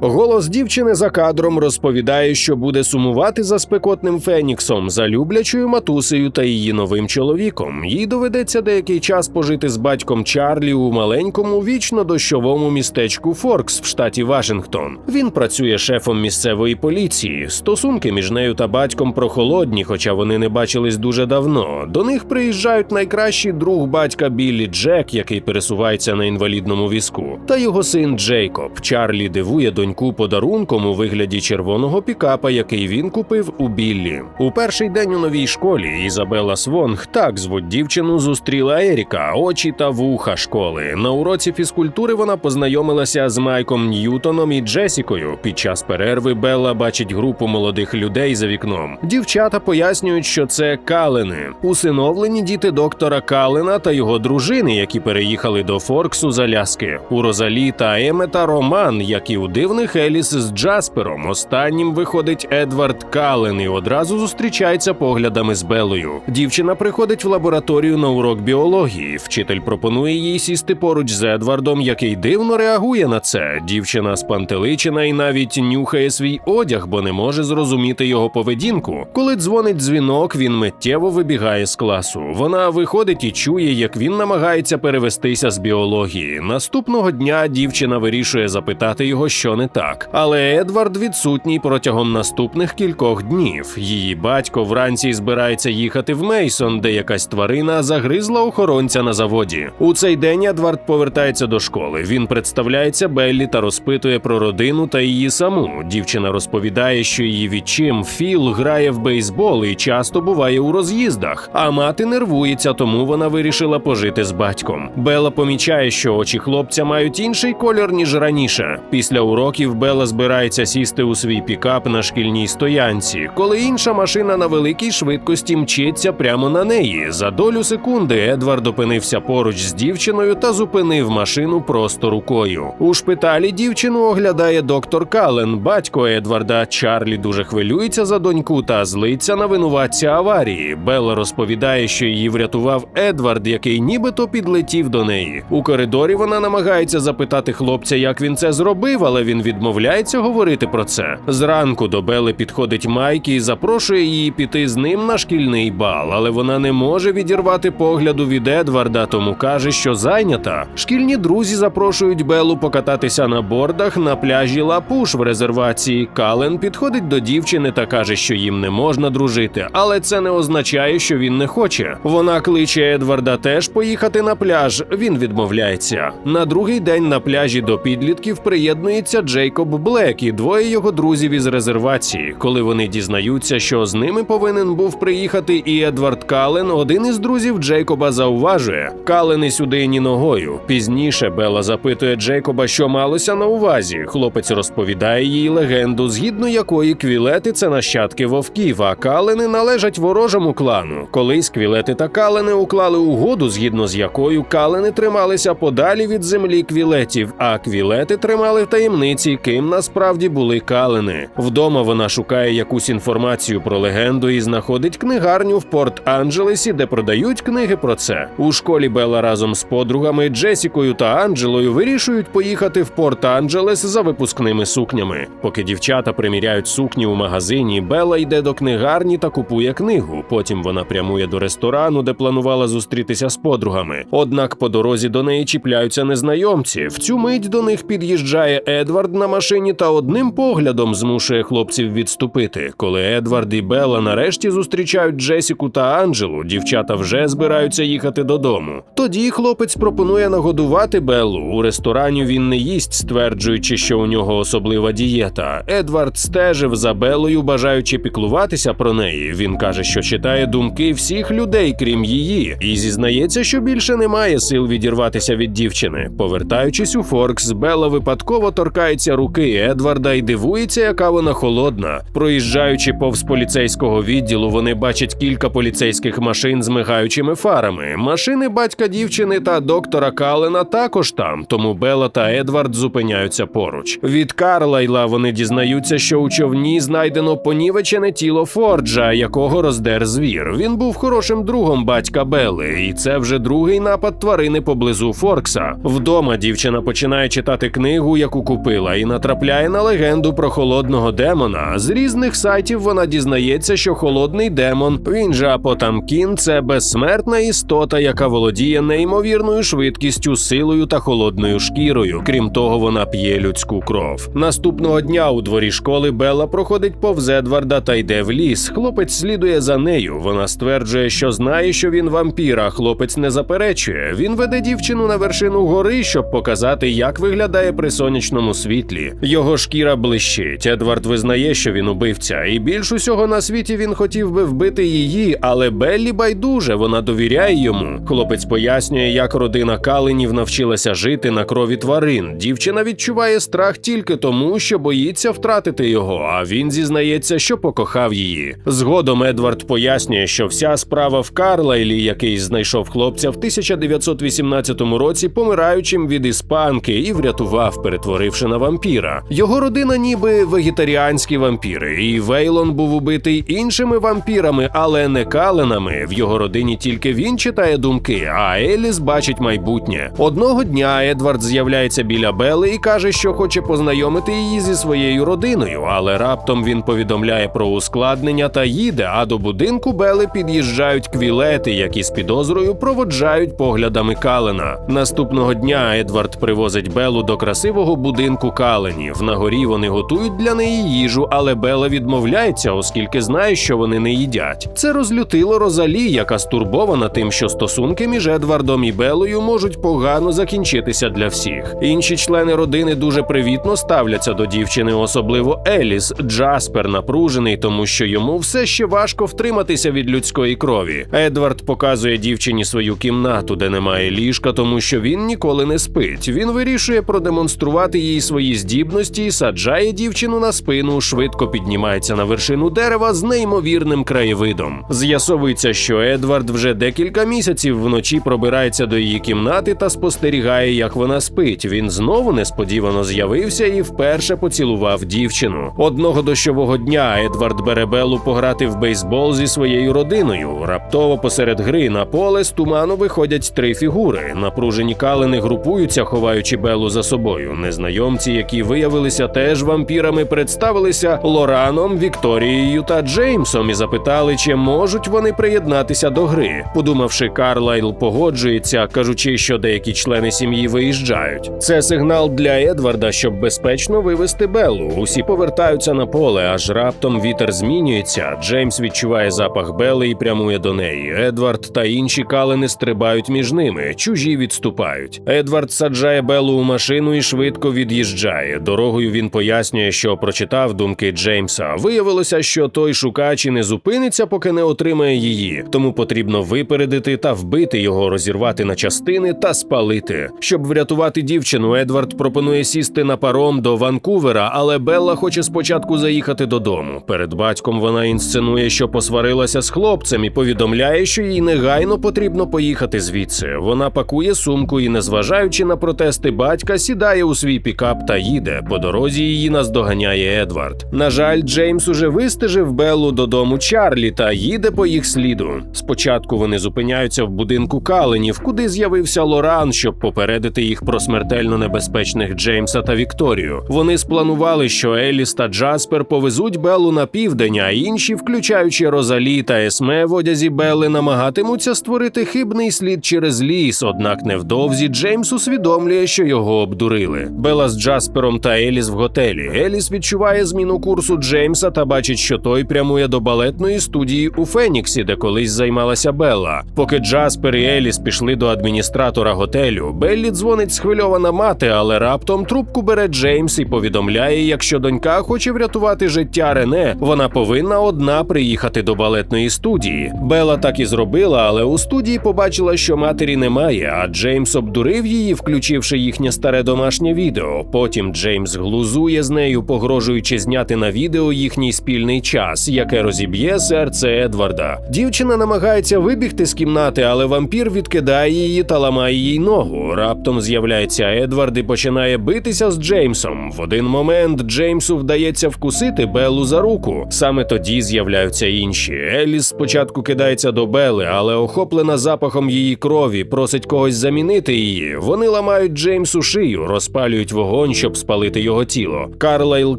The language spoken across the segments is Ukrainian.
Голос дівчини за кадром розповідає, що буде сумувати за спекотним Феніксом, за люблячою матусею та її новим чоловіком. Їй доведеться деякий час пожити з батьком Чарлі у маленькому вічно дощовому містечку Форкс в штаті Вашингтон. Він працює шефом місцевої поліції. Стосунки між нею та батьком прохолодні, хоча вони не бачились дуже давно. До них приїжджають найкращий друг батька Біллі Джек, який пересувається на інвалідному візку, та його син Джейкоб. Чарлі дивує доньку подарунком у вигляді червоного пікапа, який він купив у Біллі. У перший день у новій школі Ізабела Свонг, так звуть дівчину, зустріла Еріка, очі та вуха школи. На уроці фізкультури вона познайомилася з Майком Ньютоном і Джесікою. Під час перерви Белла бачить групу молодих людей за вікном. Дівчата пояснюють, що це калини, усиновлені діти доктора Калина та його дружини, які переїхали до Форксу з Аляски. У Розалі та Емета роман, як і у дивних Еліс з Джаспером. Останнім виходить Едвард Кален і одразу зустрічається поглядами з Белою. Дівчина приходить в лабораторію на урок біології. Вчитель пропонує їй сісти поруч з Едвардом, який дивно реагує на це. Дівчина спантеличена і навіть нюхає свій одяг, бо не може зрозуміти його поведінку. Коли дзвонить дзвінок, він миттєво вибігає з класу. Вона виходить і чує, як він намагається перевестися з біології. Наступного дня дівчина вирішує запитати його, що не так. Але Едвард відсутній протягом наступних кількох днів. Її батько вранці збирається їхати в Мейсон, де якась тварина загризла охоронця на заводі. У цей день Едвард повертається до школи. Він представляється Беллі та розпитує про родину та її саму. Дівчина розповідає, що її відчим Філ грає в бейсбол і часто буває у роз'їздах. А мати нервується, тому вона вирішила пожити з батьком. Бела помічає, що очі хлопця мають інший колір ніж раніше. Після уроків Бела збирається сісти у свій пікап на шкільній стоянці, коли інша машина на великій швидкості мчиться прямо на неї. За долю секунди Едвард опинився поруч з дівчиною та зупинив машину просто рукою. У шпиталі дівчину оглядає доктор Кален, батько Едварда. Чарлі дуже хвилюється за доньку та злиться на винуватця аварії. Белла розповідає, що її врятував Едвард, який нібито підлетів до неї. У коридорі вона намагається запитати хлопця, як він це зробив, але він відмовляється говорити про це. Зранку до Бели підходить Майк і запрошує її піти з ним на шкільний бал, але вона не може відірвати погляду від Едварда, тому каже, що зайнята. Шкільні друзі запрошують Белу покататися на бордах на пляжі Лапуш в резервації. Кален підходить до дівчини та каже, що їм не можна дружити, але це не означає, що він не хоче. Вона кличе Едварда теж поїхати на пляж. Він відмовляється. На другий день на пляжі до підлітків приєднується Джейкоб Блек і двоє його друзів із резервації. Коли вони дізнаються, що з ними повинен був приїхати і Едвард Кален, один із друзів Джейкоба зауважує: Кален і сюди ні ногою. Пізніше Бела запитує Джейкоба, що малося на увазі. Хлопець розповідає їй легенду, згідно якої квілети це нащадки вовків, а калени належать ворожому клану. Колись квілети та калени уклали угоду, згідно з якою калени трималися подалі від землі квілетів, а квілети тримали в таємниці, ким насправді були калени. Вдома вона шукає якусь інформацію про легенду і знаходить книгарню в Порт-Анджелесі, де продають книги про це. У школі Бела разом з подругами Джесікою та Анджелою вирішують поїхати в Порт-Анджелес за випускними сукнями. Поки дівчата приміряють сукні у магазині, Бела йде до книгарні та купує книгу. Потім вона прямує до ресторану, де планувала зустрітися з подругами. Однак по дорозі до неї чіпляються незнайомці. В цю мить до них під'їжджає Едвард на машині та одним поглядом змушує хлопців відступити. Коли Едвард і Бела нарешті зустрічають Джесіку та Анджелу, дівчата вже збираються їхати додому. Тоді хлопець пропонує нагодувати Беллу. У ресторані він не їсть, стверджуючи, що у нього особлива дієта. Едвард стежив за Белою, бажаючи піклуватися про неї. Він каже, що читає думки всіх людей, крім її, і зізнається, що більше немає сил відірватися від дівчини. Повертаючись у Форкс, Белла випадково торкається руки Едварда і дивується, яка вона холодна. Проїжджаючи повз поліцейського відділу, вони бачать кілька поліцейських машин з мигаючими фарами. Машини батька дівчини та доктора Калена також там, тому Белла та Едвард зупиняються поруч. Від Карлайла вони дізнаються, що у човні знайдено понівечене тіло Форджа, якого роздер звір. Він був хорошим другом батька Белли, і це вже другий напад тварини поблизу Форкса. Вдома дівчина починає читати книгу, яку купила. І натрапляє на легенду про холодного демона. З різних сайтів вона дізнається, що холодний демон, він же Апотамкін, це безсмертна істота, яка володіє неймовірною швидкістю, силою та холодною шкірою. Крім того, вона п'є людську кров. Наступного дня у дворі школи Белла проходить повз Едварда та йде в ліс. Хлопець слідує за нею. Вона стверджує, що знає, що він вампір, а хлопець не заперечує. Він веде дівчину на вершину гори, щоб показати, як виглядає при сонячному світлі. Його шкіра блищить. Едвард визнає, що він убивця, і більш усього на світі він хотів би вбити її, але Беллі байдуже, вона довіряє йому. Хлопець пояснює, як родина Каленів навчилася жити на крові тварин. Дівчина відчуває страх тільки тому, що боїться втратити його. А він зізнається, що покохав її. Згодом Едвард пояснює, що вся справа в Карлайлі, який знайшов хлопця в 1918 році, помираючим від іспанки, і врятував, перетворивши на вампіра. Його родина, ніби вегетаріанські вампіри, і Вейлон був убитий іншими вампірами, але не каленами. В його родині тільки він читає думки, а Еліс бачить майбутнє. Одного дня Едвард з'являється біля Бели і каже, що хоче познайомити її зі своєю родиною, але раптом він повідомляє про ускладнення та їде. А до будинку Бели під'їжджають квілети, які з підозрою проводжають поглядами Калена. Наступного дня Едвард привозить Белу до красивого будинку Каленів. На горі вони готують для неї їжу, але Бела відмовляється, оскільки знає, що вони не їдять. Це розлютило Розалі, яка стурбована тим, що стосунки між Едвардом і Белою можуть погано закінчитися для всіх. Інші члени родини дуже привітно ставляться до дівчини, особливо Еліс. Джаспер напружений, тому що йому все ще важко втриматися від людської крові. Едвард показує дівчині свою кімнату, де немає ліжка, тому що він ніколи не спить. Він вирішує продемонструвати їй свої здібності саджає дівчину на спину, швидко піднімається на вершину дерева з неймовірним краєвидом. З'ясовується, що Едвард вже декілька місяців вночі пробирається до її кімнати та спостерігає, як вона спить. Він знову несподівано з'явився і вперше поцілував дівчину. Одного дощового дня Едвард бере Беллу пограти в бейсбол зі своєю родиною. Раптово посеред гри на поле з туману виходять три фігури. Напружені калини групуються, ховаючи Беллу за собою. Незнайомці, які виявилися теж вампірами, представилися Лораном, Вікторією та Джеймсом і запитали, чи можуть вони приєднатися до гри. Подумавши, Карлайл погоджується, кажучи, що деякі члени сім'ї виїжджають. Це сигнал для Едварда, щоб безпечно вивести Беллу. Усі повертаються на поле, аж раптом вітер змінюється. Джеймс відчуває запах Белли і прямує до неї. Едвард та інші калини стрибають між ними, чужі відступають. Едвард саджає Беллу у машину і швидко від'їжджає. Дорогою він пояснює, що прочитав думки Джеймса. Виявилося, що той шукач і не зупиниться, поки не отримає її. Тому потрібно випередити та вбити його, розірвати на частини та спалити. Щоб врятувати дівчину, Едвард пропонує сісти на паром до Ванкувера, але Белла хоче спочатку заїхати додому. Перед батьком вона інсценує, що посварилася з хлопцем, і повідомляє, що їй негайно потрібно поїхати звідси. Вона пакує сумку і, незважаючи на протести батька, сідає у свій пікап та їде. По дорозі її наздоганяє Едвард. На жаль, Джеймс уже вистежив Беллу додому Чарлі та їде по їх сліду. Спочатку вони зупиняються в будинку Каленів, куди з'явився Лоран, щоб попередити їх про смертельно небезпечних Джеймса та Вікторію. Вони спланували, що Еліс та Джаспер повезуть Беллу на південь, а інші, включаючи Розалі та Есме в одязі Белли, намагатимуться створити хибний слід через ліс. Однак невдовзі Джеймс усвідомлює, що його обдурили. Белла з Джаспером та Еліс в готелі. Еліс відчуває зміну курсу Джеймса та бачить, що той прямує до балетної студії у Феніксі, де колись займалася Белла. Поки Джаспер і Еліс пішли до адміністратора готелю, Беллі дзвонить схвильована мати, але раптом трубку бере Джеймс і повідомляє, якщо донька хоче врятувати життя Рене, вона повинна одна приїхати до балетної студії. Белла так і зробила, але у студії побачила, що матері немає, а Джеймс обдурив її, включивши їхнє старе домашнє відео. Потім Джеймс глузує з нею, погрожуючи зняти на відео їхній спільний час, яке розіб'є серце Едварда. Дівчина намагається вибігти з кімнати, але вампір відкидає її та ламає їй ногу. Раптом з'являється Едвард і починає битися з Джеймсом. В один момент Джеймсу вдається вкусити Беллу за руку. Саме тоді з'являються інші. Еліс спочатку кидається до Белли, але охоплена запахом її крові, просить когось замінити її. Вони ламають Джеймсу шию, розпалюють вогонь, щоб спалити його тіло. Карлайл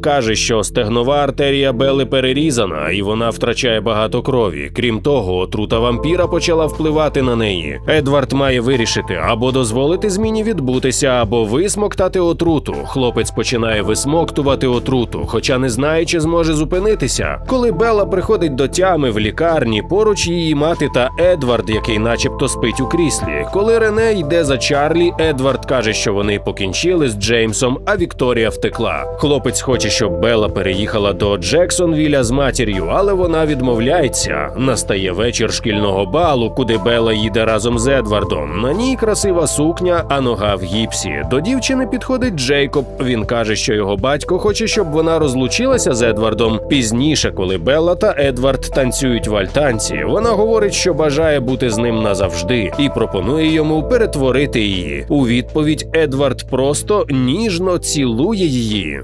каже, що стегнова артерія Белли перерізана, і вона втрачає багато крові. Крім того, отрута вампіра почала впливати на неї. Едвард має вирішити або дозволити зміні відбутися, або висмоктати отруту. Хлопець починає висмоктувати отруту, хоча не знає, чи зможе зупинитися. Коли Белла приходить до тями в лікарні, поруч її мати та Едвард, який начебто спить у кріслі. Коли Рене йде за Чарлі, Едвард каже, що вони покінчили з Джеймсом, а Вікторія втекла. Хлопець хоче, щоб Белла переїхала до Джексонвіля з матір'ю, але вона відмовляється. Настає вечір шкільного балу, куди Белла їде разом з Едвардом. На ній красива сукня, а нога в гіпсі. До дівчини підходить Джейкоб. Він каже, що його батько хоче, щоб вона розлучилася з Едвардом. Пізніше, коли Белла та Едвард танцюють в альтанці, вона говорить, що бажає бути з ним назавжди, і пропонує йому перетворити її. У відповідь Едвард просто ніжно цілує її.